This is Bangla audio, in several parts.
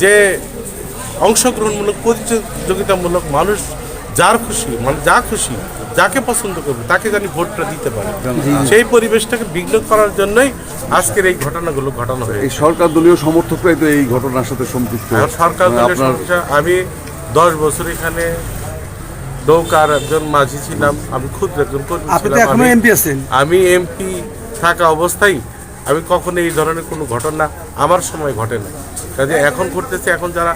যে অংশগ্রহণমূলক প্রতিযোগিতামূলক মানুষ যার খুশি মানে যা খুশি যাকে পছন্দ করবে তাকে জানি ভোটটা দিতে পারে। সেই পরিবেশটাকে বিঘ্ন করার জন্যই আজকের এই ঘটনাগুলো ঘটানো হয়েছে। এই সরকার দলীয় সমর্থকরাই তো এই ঘটনার সাথে সম্পৃক্ত সরকার মানে আমি দশ বছর এখানে নৌকার একজন মাঝি ছিলাম আমি ক্ষুদ্র একজন কর্মী ছিলাম। আমি- এমপি আছেন। আমি এমপি থাকা অবস্থায় আমি কখনো এই ধরনের কোনো ঘটনা আমার সময় ঘটে না কাজে এখন করতেছে এখন যারা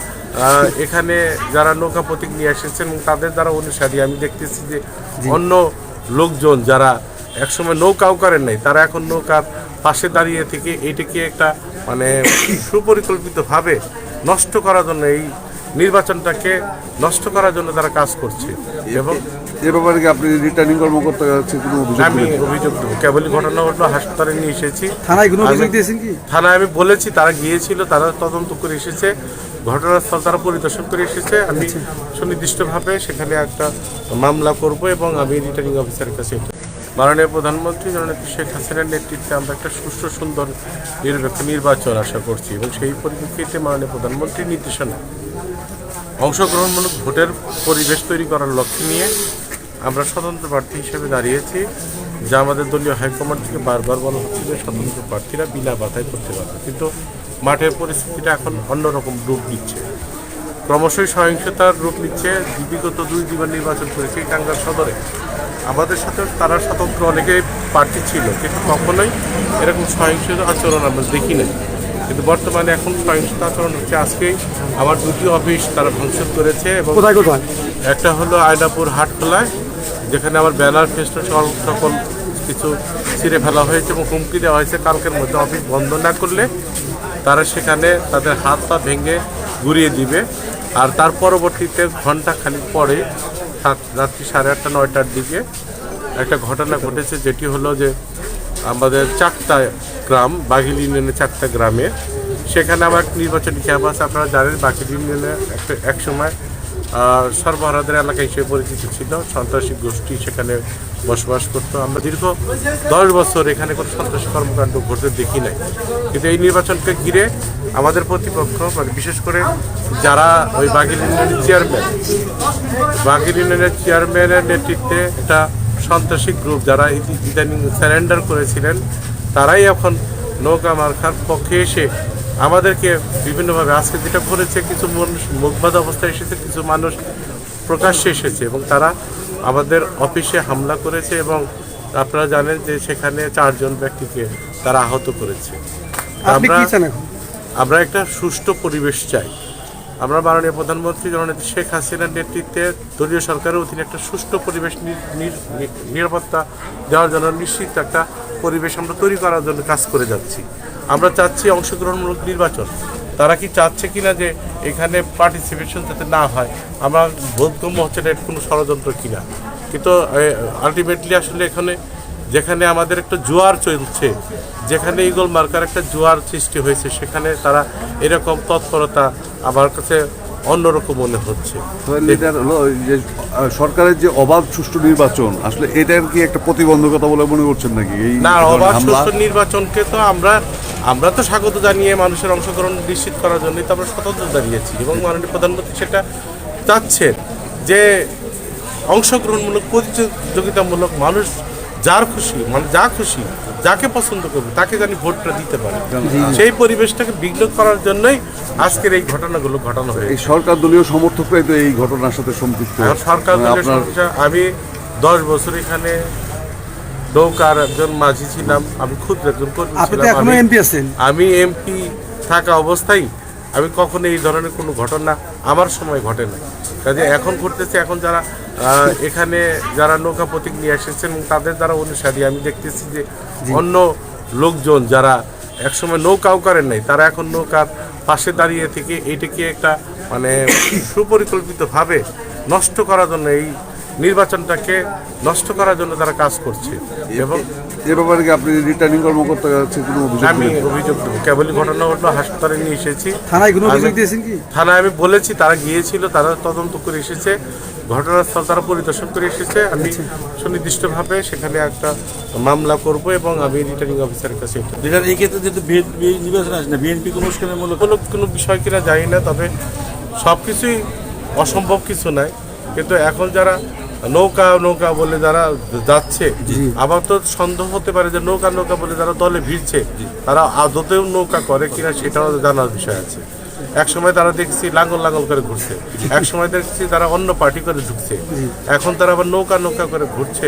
এখানে যারা নৌকা প্রতীক নিয়ে এসেছেন এবং তাদের দ্বারা অনুসারী আমি দেখতেছি যে অন্য লোকজন যারা একসময় নৌকাও করেন নাই তারা এখন নৌকার পাশে দাঁড়িয়ে থেকে এইটাকে একটা মানে সুপরিকল্পিতভাবে নষ্ট করার জন্য এই নির্বাচনটাকে নষ্ট করার জন্য তারা কাজ করছে। এবং এ ব্যাপারে কি আপনি রিটার্নিং কর্মকর্তার কাছে কোনো অভিযোগ আমি অভিযোগ দেবো। কেবলই ঘটনা ঘটলো হাসপাতালে নিয়ে এসেছি। থানায় কোনো অভিযোগ দিয়েছেন কি? থানায় আমি বলেছি তারা গিয়েছিল তারা তদন্ত করে এসেছে। ঘটনাস্থল তারা পরিদর্শন করে এসেছে। আমি সুনির্দিষ্টভাবে সেখানে একটা মামলা করব এবং আমি রিটার্নিং অফিসারের কাছে মাননীয় প্রধানমন্ত্রী জননেত্রী শেখ হাসিনার নেতৃত্বে আমরা একটা সুষ্ঠু সুন্দর নিরপেক্ষ নির্বাচন আশা করছি এবং সেই পরিপ্রেক্ষিতে মাননীয় প্রধানমন্ত্রীর নির্দেশনা অংশগ্রহণমূলক ভোটের পরিবেশ তৈরি করার লক্ষ্য নিয়ে আমরা স্বতন্ত্র প্রার্থী হিসেবে দাঁড়িয়েছি যা আমাদের দলীয় হাইকমান্ড থেকে বারবার বলা হচ্ছে যে স্বতন্ত্র প্রার্থীরা বিনা বাধায় করতে পারবে। কিন্তু মাঠের পরিস্থিতিটা এখন অন্যরকম রূপ নিচ্ছে। ক্রমশই সহিংসতার রূপ নিচ্ছে। বিগত দুই দিবার নির্বাচন করেছে টাঙ্গার সদরে। আমাদের সাথে তারা স্বতন্ত্র অনেকেই প্রার্থী ছিল কিন্তু কখনোই এরকম সহিংস আচরণ আমরা দেখি নাই কিন্তু বর্তমানে এখন সহিংসতা আচরণ হচ্ছে আজকেই আমার দুটি অফিস তারা ভাঙচুর করেছে এবং একটা হলো আয়নাপুর হাটখোলায় যেখানে আমার ব্যানার ফেস্ট সকল কিছু ছিঁড়ে ফেলা হয়েছে এবং হুমকি দেওয়া হয়েছে। কালকের মধ্যে অফিস বন্ধ না করলে তারা সেখানে তাদের হাত পা ভেঙে ঘুরিয়ে দিবে। আর তার পরবর্তীতে ঘণ্টা খানিক পরে রাত্রি সাড়ে আটটা নয়টার দিকে একটা ঘটনা ঘটেছে যেটি হলো যে আমাদের চারটা গ্রাম বাঘিল ইউনিয়নের চারটা গ্রামে সেখানে আমার নির্বাচনী ক্যাম্প আছে আপনারা জানেন বাঘিল ইউনিয়নে একটা এক সময় আহ, সর্বহারাদের এলাকা হিসেবে পরিচিত ছিল। সন্ত্রাসী গোষ্ঠী সেখানে বসবাস করতো। আমরা দীর্ঘ দশ বছর এখানে কোনো সন্ত্রাসী কর্মকাণ্ড ঘটতে দেখি নাই। কিন্তু এই নির্বাচনকে ঘিরে আমাদের প্রতিপক্ষ মানে বিশেষ করে যারা ওই বাঘিল ইউনিয়নের চেয়ারম্যান, বাঘিল ইউনিয়নের চেয়ারম্যানের নেতৃত্বে একটা সন্ত্রাসী গ্রুপ যারা ইদানিং স্যারেন্ডার করেছিলেন, তারাই এখন নৌকা মার্কার পক্ষে এসে আমাদেরকে বিভিন্নভাবে আজকে যেটা করেছে কিছু মানুষ মুখবাদ অবস্থায় এসেছে কিছু মানুষ প্রকাশ্যে এসেছে এবং তারা আমাদের অফিসে হামলা করেছে এবং আপনারা জানেন যে সেখানে চারজন ব্যক্তিকে তারা আহত করেছে। এখন? আমরা একটা সুষ্ঠু পরিবেশ চাই। আমরা মাননীয় প্রধানমন্ত্রী জননেত্রী শেখ হাসিনার নেতৃত্বে দলীয় সরকারের অধীনে একটা সুষ্ঠু পরিবেশ নিরাপত্তা দেওয়ার জন্য নিশ্চিত একটা পরিবেশ আমরা তৈরি করার জন্য কাজ করে যাচ্ছি। আমরা চাচ্ছি অংশগ্রহণমূলক নির্বাচন। তারা কি চাচ্ছে কিনা যে এখানে পার্টিসিপেশন যাতে না হয়, আমরা বোধগম্য হচ্ছে না কোনো ষড়যন্ত্র কিনা। কিন্তু আলটিমেটলি আসলে এখানে, যেখানে আমাদের একটা জোয়ার চলছে, যেখানে ইগল মার্কার একটা জোয়ার সৃষ্টি হয়েছে, সেখানে তারা এরকম তৎপরতা আমার কাছে অন্যরকম মনে হচ্ছে। এটার যে সরকারের যে অবাধ সুষ্ঠু নির্বাচন আসলে এটার কি একটা প্রতিবন্ধকতা বলে মনে করছেন নাকি এই না অবাধ সুষ্ঠু নির্বাচনকে তো আমরা আমরা তো স্বাগত জানিয়ে মানুষের অংশগ্রহণ নিশ্চিত করার জন্যই তো আমরা স্বতন্ত্র দাঁড়িয়েছি। এবং মাননীয় প্রধানমন্ত্রী সেটা চাচ্ছেন যে অংশগ্রহণমূলক প্রতিযোগিতামূলক মানুষ যার খুশি মানে যা খুশি যাকে পছন্দ করবে তাকে জানি ভোটটা দিতে পারে। সেই পরিবেশটাকে বিঘ্ন করার জন্যই আজকের এই ঘটনাগুলো ঘটানো হয়েছে। এই সরকার দলীয় সমর্থকরাই তো এই ঘটনার সাথে সম্পৃক্ত। সরকার আমি দশ বছর এখানে নৌকার একজন মাঝি ছিলাম আমি ক্ষুদ্র একজন কর্মী ছিলাম আমি এমপি থাকা অবস্থায় আমি কখনো এই ধরনের কোনো ঘটনা আমার সময় ঘটে না কাজে এখন ঘটতেছে এখন যারা এখানে যারা নৌকা প্রতীক নিয়ে এসেছেন এবং তাদের দ্বারা অনুসারী আমি দেখতেছি যে অন্য লোকজন যারা একসময় নৌকাও করেন নাই তারা এখন নৌকার পাশে দাঁড়িয়ে থেকে এইটাকে একটা মানে সুপরিকল্পিতভাবে নষ্ট করার জন্য এই নির্বাচনটাকে নষ্ট করার জন্য তারা কাজ করছে। এবং এ ব্যাপারে কি আপনি রিটার্নিং কর্মকর্তার কাছে কোনো অভিযোগ আমি অভিযোগ দেবো কেবলই ঘটনা ঘটলো হাসপাতালে নিয়ে এসেছি। থানায় কোনো অভিযোগ আমি- দিয়েছেন কি? থানায় আমি বলেছি তারা গিয়েছিল তারা তদন্ত করে এসেছে ঘটনাস্থল তারা পরিদর্শন করে এসেছে। আমি সুনির্দিষ্টভাবে সেখানে একটা মামলা করব এবং আমি রিটার্নিং অফিসারের কাছে যেটা এই ক্ষেত্রে যেহেতু নির্বাচন আসে না বিএনপি কোনো উস্কানের মূলক কোনো কোনো বিষয় কিনা জানি না তবে সব কিছুই অসম্ভব কিছু নাই কিন্তু এখন যারা নৌকা নৌকা বলে যারা যাচ্ছে আবার তো সন্দেহ হতে পারে যে নৌকা নৌকা বলে যারা দলে ভিড়ছে তারা আদতেও নৌকা করে কিনা সেটাও জানার বিষয় আছে। এক সময় তারা দেখছি লাঙ্গল লাঙ্গল করে ঘুরছে। এক সময় দেখছি তারা অন্য পার্টি করে ঢুকছে। এখন তারা আবার নৌকা নৌকা করে ঘুরছে।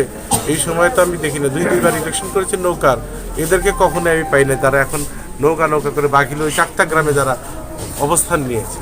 এই সময় তো আমি দেখি না। দুই দুইবার ইলেকশন করেছে নৌকার। এদেরকে কখনো আমি পাই না তারা এখন নৌকা নৌকা করে বাকি ওই চাকতা গ্রামে যারা অবস্থান নিয়েছে।